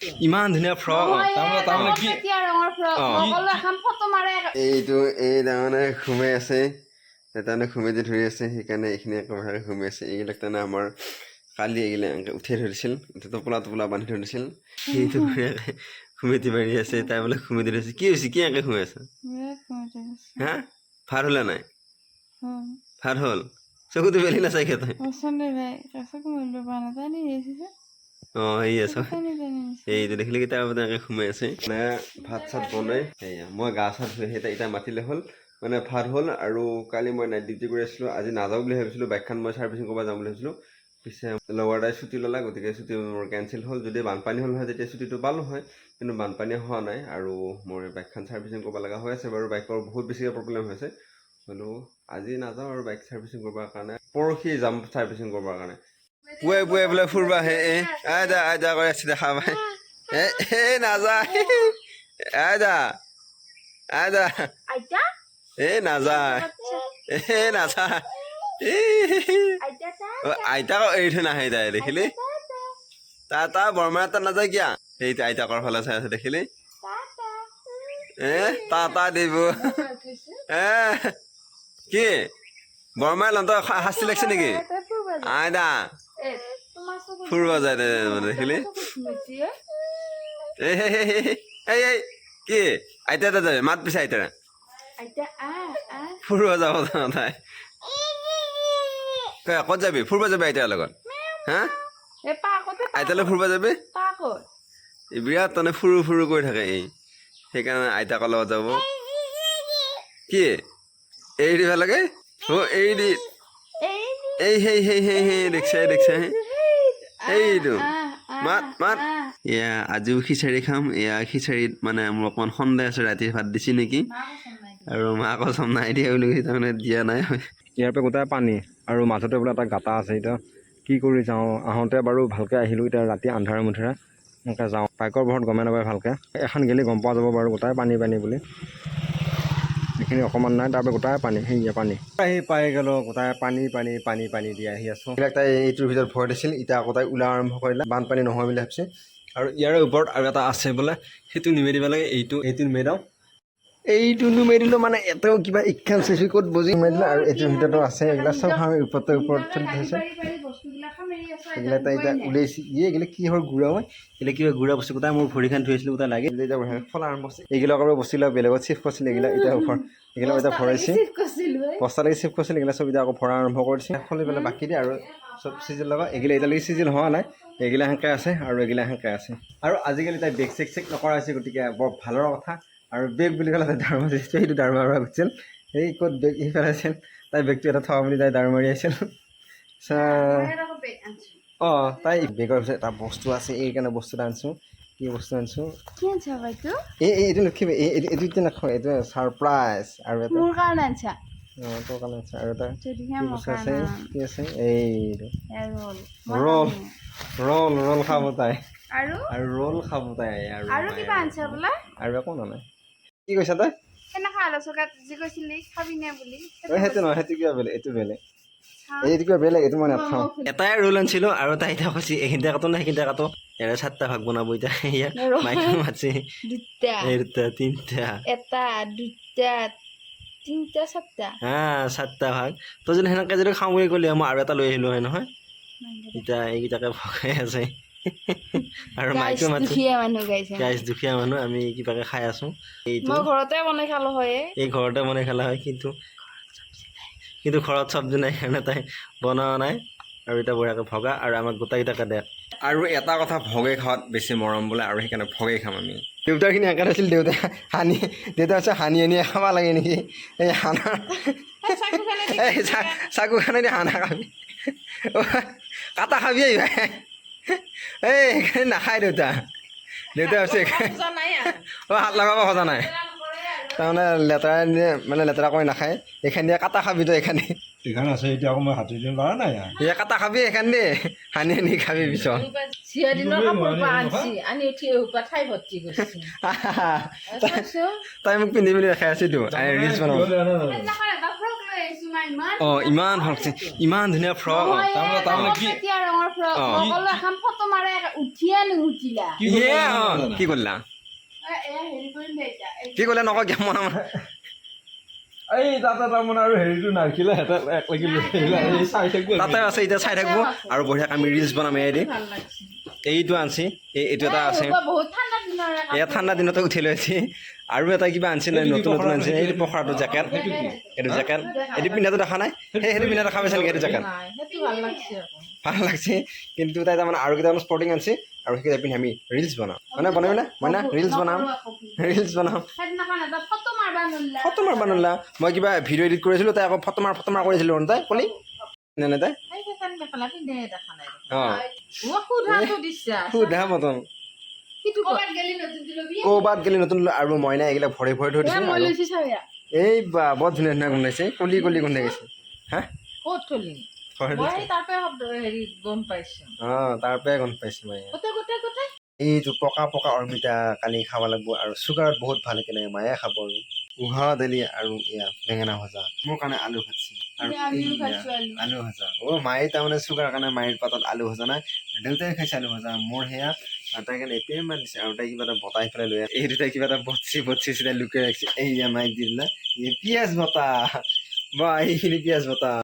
ইমান ধুনীয়া ফ্ৰক তাৰমানে তাৰমানে কি এইটো এই তাৰমানে সোমাই আছে। তাৰমানে সোমাই দি ধৰি আছে সেইকাৰণে এইখিনি একেবাৰে সোমাই আছে। এইবিলাক তাৰমানে আমাৰ কালি এনেকৈ উঠাই থৈ দিছিল। টোপোলা টোপোলা বান্ধি থৈ দিছিল। সেইটো ধুনীয়াকৈ সুমিতি মাৰি আছে তাই বোলে সুমিতি ধৰিছে কি হৈছে? কি এনেকৈ সোমাই আছে? হা? ভাত হ'লে নাই? ভাত হ'ল? চকুটো বেলি নাচাই তই অঁ আছে। এইটো দেখিলে কি তাৰ মানে এনেকৈ সোমাই আছে। মানে ভাত চাত বনাই সেয়া মই গা চা ধুই সেই এতিয়া মাতিলে হ'ল। মানে ভাত হ'ল আৰু কালি মই নাইট ডিউটি কৰি আছিলোঁ আজি নাযাওঁ বুলি ভাবিছিলোঁ বাইকখন মই ছাৰ্ভিচিং কৰিব যাম বুলি ভাবিছিলোঁ। পিছে লগৰ এটাই ছুটি ল'লা গতিকে ছুটি মোৰ কেঞ্চেল হ'ল। যদি বানপানী হ'ল হয় তেতিয়া ছুটিটো পালোঁ হয় কিন্তু বানপানী হোৱা নাই আৰু মোৰ বাইকখন ছাৰ্ভিচিং কৰিব লগা হৈ আছে বাৰু। বাইকৰ বহুত বেছিকৈ প্ৰব্লেম হৈছে বোলো আজি নাযাওঁ আৰু বাইক ছাৰ্ভিচিং কৰিবৰ কাৰণে। পৰহি যাম ছাৰ্ভিচিং কৰিবৰ কাৰণে। পুৱাই পুৱাই বোলে ফুৰিব আহে এ আইদা আইদা কৰি আছে দেখা পাই এ এ নাযা আইদা আইদা আইতা এ নাযা এ নাযা এ আইতা অ, আইতাক এৰি থৈ নাহে তাই দেখিলি তা তা বৰমা তাত নাযায় কিয়া সেইটো আইতাকৰ ফালে চাই আছে দেখিলি এ তা তা দিব এ কি বৰমাই লন্ত শাস্তি লাগিছে নেকি আইতা ফুৰিব যায় দে মানে দেখিলি এই কি আইতা তাত যাবি মাত পিছে আইতা ফুৰিব যাব তাই কই, ক'ত যাবি ফুৰিব যাবি আইতাৰ লগত হা আইতালৈ ফুৰিব যাবি বিৰাট মানে ফুৰু ফুৰু কৰি থাকে এই সেইকাৰণে আইতাকৰ লগত যাব কি এৰি দিব লাগে অ এৰি দি এই সেই সেই সেই সেই দেখিছাই দেখিছাই এইটো মাত মাত এয়া আজিও খিচাৰি খাম এয়া খিচাৰিত মানে মোৰ অকণমান সন্দেহ আছে ৰাতি ভাত দিছে নেকি আৰু মা কচম নাই দিয়া বুলি কৈছে তাৰমানে দিয়া নাই ইয়াৰ পৰা গোটাই পানী আৰু মাজতে বোলে এটা গাঁতা আছে এতিয়া কি কৰি যাওঁ আহোঁতে বাৰু ভালকৈ আহিলোঁ এতিয়া ৰাতি আন্ধাৰে মুন্ধাৰে এনেকৈ যাওঁ বাইকৰ ভৰত গমে নাপায় ভালকৈ এখন গেলি গম পোৱা যাব বাৰু গোটাই পানী পানী বুলি এইখিনি অকণমান নাই তাৰপৰা গোটাই পানী সেয়া পানী। আহি পাই গ'লোঁ গোটাই পানী পানী পানী পানী দি আহি আছোঁ। এইবিলাক তাই এইটোৰ ভিতৰত ভয় দিছিল এতিয়া আকৌ তাই ওলাই আৰম্ভ কৰিলে বানপানী নহয় বুলি ভাবিছে। আৰু ইয়াৰে ওপৰত আৰু এটা আছে বোলে সেইটো নিমাই দিব লাগে এইটো এইটো নিমাই দিওঁ। এইটো নুমাই দিলোঁ মানে এটাও কিবা ইখান চেচি ক'ত বুজি দিলোঁ আৰু এইটোৰ ভিতৰতো আছে এইবিলাক চব আমি ওপৰতে ওপৰত চলি থৈছে। এইবিলাক তাই এতিয়া উলিয়াইছে। ইয়ে এইগিলা কি হয় গুড়া হয়? এইগিলা কিবা গুড়া বস্তু গোটাই মোৰ ভৰিখন আছিলোঁ গোটাই লাগে। এতিয়া ফলা আৰম্ভ হৈছে। এইগিলা আকৌ বস্তুবিলাক বেলেগত চিফ্ট কৰিছিলে এইগিলা এতিয়া ওপৰ এইগিলা এতিয়া ভৰাইছে। বস্তালৈকে চিফ্ট কৰিছিল এইগিলা চব এতিয়া আকৌ ভৰা আৰম্ভ কৰিছে খুলি পেলাই বাকী দিয়ে আৰু চব চিজিল লগা এইগিলা এতিয়ালৈকে চিজিল হোৱা নাই। এইগিলা সেনেকৈ আছে আৰু এইগিলা সেনেকৈ আছে। আৰু আজিকালি তাই বেগ চেক চেক নকৰা হৈছে গতিকে বৰ ভালৰ কথা। আৰু বেগ বুলি ক'লে তাই দাৰ মাৰি দিছিল সেইটো দাৰ মাৰিব গৈছিল এই ক'ত বেগ সি পেলাইছিল তাই বেগটো এটা থোৱা বুলি তাই দাৰ মাৰি আছিল। অঁ তাই বেগৰ পিছত এটা বস্তু আছে এই কাৰণে বস্তু এটা আনিছোঁ। কি বস্তু আনিছোঁ? কি আনছা বাইদেউ এই এই এইটো নখিবি এই এইটো এতিয়া নাখাওঁ এইটো ছাৰপ্ৰাইজ আৰু এটা। মোৰ কাৰণে আনছা? অঁ তোৰ কাৰণে আছে আৰু এটা। কি বস্তু আছে? কি আছে? এইটো। ৰল। ৰল। ৰল ৰল খাব তাই। আৰু? আৰু ৰল খাব তাই আৰু আৰু কিবা আনছা বোলে? আৰু একো নাই। কি কৈছা তই? সেনেকা আলোচকাত যি কৈছিলি খাবি নে বুলি? সেইটো নহয় সেইটো কিবা বেলেগ এইটো বেলেগ। এইটো বেলেগ এইটো মই নাখাওঁ এটাই ৰোল আনিছিলোঁ আৰু তাই এতিয়া কৈছে এইখিনিতে কাটো না সেইখিনিতে কাটো ইয়াৰে চাৰিটা ভাগ বনাব এতিয়া ইয়াত মাইকে মাতিছে। দুটা। এই তিনিটা। এটা দুটা তিনিটা চাৰিটা। হা চাৰিটা ভাগ। তই যদি সেনেকৈ যদি খাওঁ বুলি ক'লি হয়, মই আৰু এটা লৈ আহিলোঁ হয় নহয়? এতিয়া এইকেইটাকে ভগাই আছে। আৰু মাইকেও মাতিছে। দুখীয়া মানুহ গাইছে দুখীয়া মানুহ আমি কিবাকে খাই আছোঁ। এইটো মই ঘৰতে বনাই খালো হয়। এই ঘৰতে বনাই খালা হয় কিন্তু কিন্তু ঘৰত চব্জি নাই কাৰণে তাই বনোৱা নাই আৰু এতিয়া বঢ়িয়াকৈ ভগা আৰু আমাক গোটেইকেইটাকে দে। আৰু এটা কথা ভগাই খোৱাত বেছি মৰম বোলে আৰু সেইকাৰণে ভগাই খাম আমি। দেউতাৰখিনি একে আছিল দেউতাই সানি দেউতা আছে সানি আনি খাব লাগে নেকি? এই সানা এই চা- চাকু খানে দি সানা খাবি। অ, কাটা খাবি এই ভাই। এই সেইকাৰণে নাখায় দেউতা। দেউতা আছে অ হাত লগাব খোজা নাই। তাৰমানে লেতেৰা মানে লেতেৰা কৰি নাখায়। এইখান দিয়ে কাটা খাবি তই এইখান। এইখন আছে এতিয়া আকৌ মই হাতী দিন পৰা নাই এই কাটা খাবি এইখান দে সানি আনি খাবি পিছত। তাই মোক পিন্ধি পিন্ধি দেখাই আছেতো ৰিলচ বনাব অঁ ইমান লাগিছে ইমান ধুনীয়া ফ্ৰক। তাৰমানে- তাৰমানে কি- ৰঙৰ ফ্ৰক? অ। এখন ফটো মাৰে উঠিয়ে নুঠিলা কি কৰিলা? কি ক'লে নকওঁ কেমন কৰিম এই তাতে তাৰমানে আৰু হেৰিটো নাৰখিলে হেঁতে এক লাগি লৈ এই চাই থাকো তাতে আছে এতিয়া চাই থাকিব। আৰু বঢ়িয়াকৈ আমি ৰিলচ বনাম এদি এইটো আনছি এই এইটো এটা আছে। এয়া ঠাণ্ডা দিনতে উঠি লৈ আছে আৰু এটা কিবা আনছি নাই নতুন নতুন আনছি। এইটো পখৰাটো জেকেট। এইটো জেকেট। এইটো পিন্ধাটো দেখা নাই? সেই সেইটো পিন্ধা দেখা পাইছে নেকি? এইটো জেকেট? ভালো লাগছে আকৌ। ভালো লাগছে। কিন্তু তাই তাৰমানে আৰু কেইটামান স্পৰ্টিং আনছি আৰু সেইকেইটা পিন্ধি আমি ৰিলচ বনাম। মানে বনাবি না? মই না? ৰিলচ বনাম। ৰিলচ বনাম। ফটো মাৰবা নোলা মই কিবা ভিডিঅ' এডিট কৰিছিলোঁ তাই আকৌ ফটো মাৰ ফটো মাৰ কৰিছিলোঁ তাই কলি? নে নে তাই? সোধা মতন? ক'ৰবাত গেলি নতুন আৰু মইনা এইগিলা ভৰি ভৰি থৈ দিছে লৈছো এই বা বৰ ধুনীয়া ধুনীয়া গোন্ধাইছে কলি কলি গোন্ধাই গৈছে হা? ক'ত থলি? এইটো পকা পকা অমিতা কালি খাব লাগিব আৰু চুগাৰত বহুত ভালো কেনে মায়ে খাব আৰু। উহা দালি আৰু এয়া বেঙেনা ভজা। মোৰ কাৰণে আলু ভাজি। আলু ভাজা ও মায়ে তাৰমানে চুগাৰ কাৰণে মায়ের পাতত আলু ভজা নাই। দেউতাই খাইছে আলু ভজা মোৰ সেয়া। তাই কাৰণে এতিয়াই মান দিছে। আৰু তাই কিবা এটা বতাই পেলাই লৈ। এই দুটাই কিবা এটা বচি বটছি চিলাই লুকাই ৰাখিছে। এইয়া মাইক দি দিলে। এই পিঁয়াজ বতা বা এইখিনি পিঁয়াজ বতা